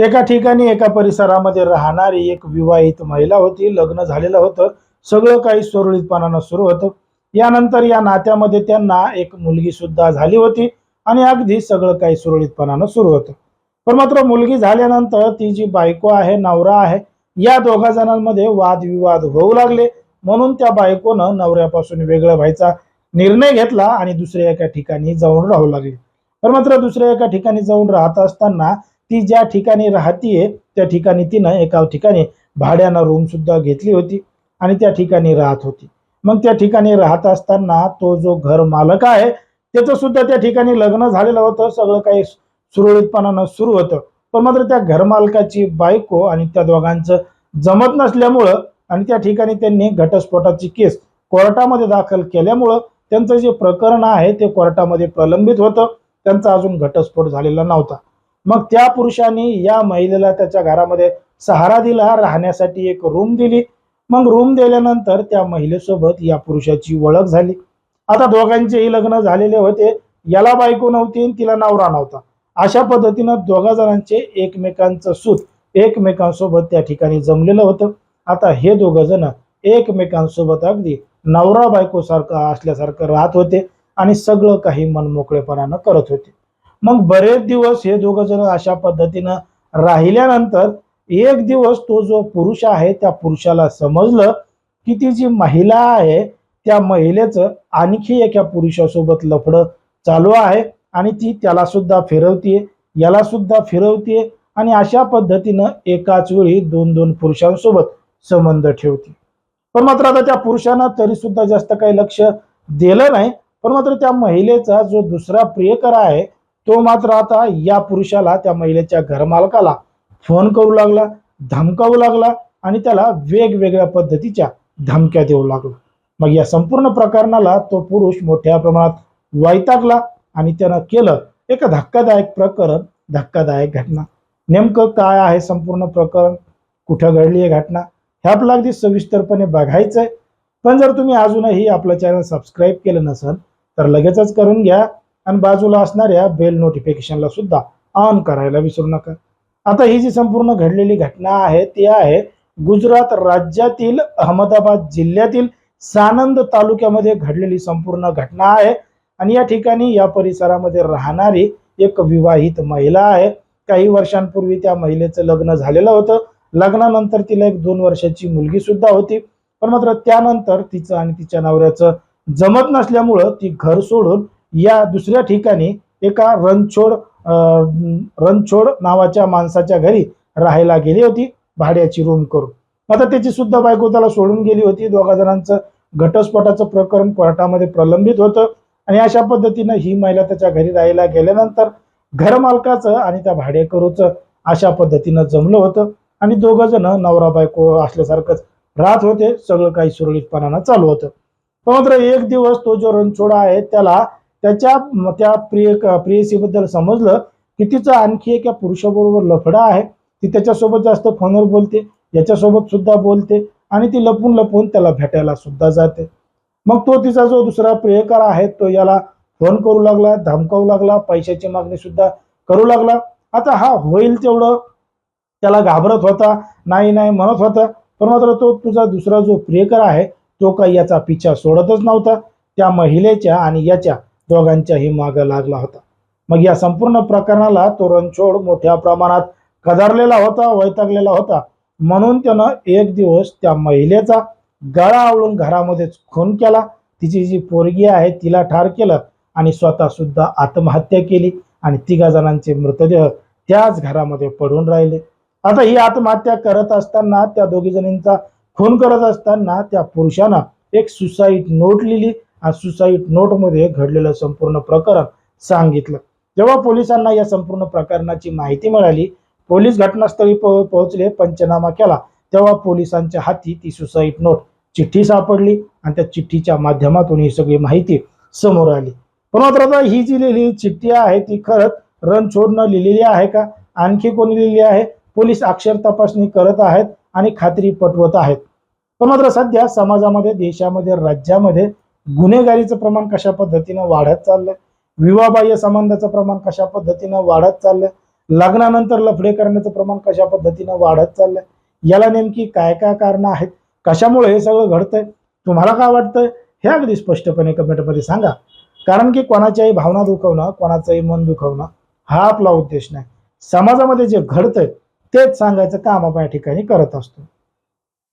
एका ठिकाणी एका परिसरामध्ये राहणारी एक विवाहित महिला होती. लग्न झालेलं होतं. सगळं काही सुरळीतपणानं सुरू होतं. यानंतर या नात्यामध्ये त्यांना एक मुलगी सुद्धा झाली होती आणि अगदी सगळं काही सुरळीतपणानं सुरू होतं. पण मात्र मुलगी झाल्यानंतर ती जी बायको आहे नवरा आहे या दोघा जणांमध्ये वादविवाद होऊ लागले. म्हणून त्या बायकोनं नवऱ्यापासून वेगळं व्हायचा निर्णय घेतला आणि दुसऱ्या एका ठिकाणी जाऊन राहू लागली. पण मात्र दुसऱ्या एका ठिकाणी जाऊन राहत असताना ती ज्या ठिकाणी राहतीये त्या ठिकाणी तिनं एका ठिकाणी भाड्यानं रूम सुद्धा घेतली होती आणि त्या ठिकाणी राहत होती. मग त्या ठिकाणी राहत असताना तो जो घर मालक आहे त्याचं सुद्धा त्या ठिकाणी लग्न झालेलं होतं सगळं काही सुरळीतपणानं सुरू होतं. पण मात्र त्या घरमालकाची बायको आणि त्या दोघांचं जमत नसल्यामुळं आणि त्या ठिकाणी त्यांनी घटस्फोटाची केस कोर्टामध्ये दाखल केल्यामुळं त्यांचं जे प्रकरण आहे ते कोर्टामध्ये प्रलंबित होतं. त्यांचा अजून घटस्फोट झालेला नव्हता. मग त्या पुरुषांनी या महिलेला त्याच्या घरामध्ये सहारा दिला राहण्यासाठी एक रूम दिली. मग रूम दिल्यानंतर त्या महिलेसोबत या पुरुषाची ओळख झाली. आता दोघांचेही लग्न झालेले होते. याला बायको नव्हती आणि तिला नवरा नव्हता. अशा पद्धतीनं दोघा जणांचे एकमेकांचं सूत एकमेकांसोबत त्या ठिकाणी जमलेलं होतं. आता हे दोघं जण एकमेकांसोबत अगदी नवरा बायको सारखं असल्यासारखं राहत होते आणि सगळं काही मनमोकळेपणानं करत होते. मग बरेच दिवस हे दोघं जण अशा पद्धतीनं राहिल्यानंतर एक दिवस तो जो पुरुष आहे त्या पुरुषाला समजलं की ती जी महिला आहे त्या महिलेचं आणखी एका पुरुषासोबत लफडं चालू आहे आणि ती त्याला सुद्धा फिरवतीये याला सुद्धा फिरवतीये आणि अशा पद्धतीनं एकाच वेळी दोन दोन पुरुषांसोबत संबंध ठेवते पण मात्र आता त्या पुरुषांना तरी सुद्धा जास्त काही लक्ष दिलं नाही. पण मात्र त्या महिलेचा जो दुसरा प्रियकर आहे तो मात्र आता या पुरुषाला त्या महिलेच्या घरमालकाला फोन करू लागला धमकावू लागला आणि त्याला वेगवेगळ्या पद्धतीच्या धमक्या देऊ लागला. मग या संपूर्ण प्रकरणाला तो पुरुष मोठ्या प्रमाणात वैतागला आणि त्यानं केलं एक धक्कादायक प्रकरण धक्कादायक घटना. नेमकं काय आहे संपूर्ण प्रकरण? कुठं घडली आहे घटना? हे आपलं अगदी सविस्तरपणे बघायचं आहे पण जर तुम्ही अजूनही आपलं चॅनल सबस्क्राईब केलं नसेल तर लगेचच करून घ्या. आणि बाजूला असणाऱ्या बेल नोटिफिकेशनला सुद्धा ऑन करायला विसरू नका. आता ही जी संपूर्ण घडलेली घटना आहे ती आहे गुजरात राज्यातील अहमदाबाद जिल्ह्यातील सानंद तालुक्यामध्ये घडलेली संपूर्ण घटना आहे. आणि या ठिकाणी या परिसरामध्ये राहणारी एक विवाहित महिला आहे. काही वर्षांपूर्वी त्या महिलेचं लग्न झालेलं होतं. लग्नानंतर तिला एक दोन वर्षाची मुलगी सुद्धा होती. पण मात्र त्यानंतर तिचं आणि तिच्या नवऱ्याचं जमत नसल्यामुळं ती घर सोडून या दुसऱ्या ठिकाणी एका रणछोड रणछोड नावाच्या माणसाच्या घरी राहायला गेली होती भाड्याची रूम करून. आता त्याची सुद्धा बायको त्याला सोडून गेली होती. दोघा जणांचं घटस्फोटाचं प्रकरण कोर्टामध्ये प्रलंबित होतं आणि अशा पद्धतीनं ही महिला त्याच्या घरी राहायला गेल्यानंतर घरमालकाचं आणि त्या भाडेकरूचं अशा पद्धतीनं जमलं होतं आणि दोघं जण नवरा बायको असल्यासारखंच राहत होते. सगळं काही सुरळीतपणानं चालू होतं. पण मात्र एक दिवस तो जो रणछोडा आहे त्याला त्याच्या त्या प्रिय प्रियसीबद्दल समजलं की तिचं आणखी एका पुरुषाबरोबर लफडा आहे. ती त्याच्यासोबत जास्त फोनवर बोलते याच्यासोबत सुद्धा बोलते आणि ती लपून लपून त्याला भेटायला सुद्धा जाते. मग तो तिचा जो दुसरा प्रियकर आहे तो याला फोन करू लागला धमकावू लागला पैशाची मागणी सुद्धा करू लागला. आता हा होईल तेवढं त्याला घाबरत होता नाही नाही म्हणत होता पण मात्र तो तुझा दुसरा जो प्रियकर आहे तो काही याचा पिछा सोडतच नव्हता. त्या महिलेच्या आणि याच्या दोघांच्याही मागं लागला होता. मग या संपूर्ण प्रकरणाला तो रणछोड मोठ्या प्रमाणात कदारलेला होता वैतागलेला होता. म्हणून त्यानं एक दिवस त्या महिलेचा गळा आवळून घरामध्येच खून केला. तिची जी पोरगी आहे तिला ठार केलं आणि स्वतः सुद्धा आत्महत्या केली आणि तिघा जणांचे मृतदेह त्याच घरामध्ये पडून राहिले. आता ही आत्महत्या करत असताना त्या दोघी जणींचा खून करत असताना त्या पुरुषानं एक सुसाईड नोट लिहिली. आणि सुसाईड नोटमध्ये घडलेलं संपूर्ण प्रकरण सांगितलं. जेव्हा पोलिसांना या संपूर्ण प्रकरणाची माहिती मिळाली पोलीस घटनास्थळी पोहोचले पंचनामा केला. तेव्हा पोलिसांच्या हाती ती सुसाईड नोट चिठ्ठी सापडली आणि त्या चिठ्ठीच्या माध्यमातून ही सगळी माहिती समोर आली. पण मात्र आता ही जी लिहिलेली चिठ्ठी आहे ती खरंच रणछोडनं लिहिलेली आहे का? आणखी कोणी लिहिली आहे? पोलीस अक्षर तपासणी करत आहेत आणि खात्री पटवत आहेत. पण मात्र सध्या समाजामध्ये देशामध्ये राज्यामध्ये गुन्हेगारीचं प्रमाण कशा पद्धतीनं वाढत चाललंय? विवाहबाह्य संबंधाचं प्रमाण कशा पद्धतीनं वाढत चाललंय? लग्नानंतर लफडे करण्याचं प्रमाण कशा पद्धतीनं वाढत चाललंय? याला नेमकी काय काय कारणं आहेत? कशामुळे हे सगळं घडतंय? तुम्हाला काय वाटतंय? हे अगदी स्पष्टपणे कमेंटमध्ये सांगा. कारण की कोणाच्याही भावना दुखवणं कोणाचंही मन दुखवणं हा आपला उद्देश नाही. समाजामध्ये जे घडतंय तेच सांगायचं काम आपण या ठिकाणी करत असतो.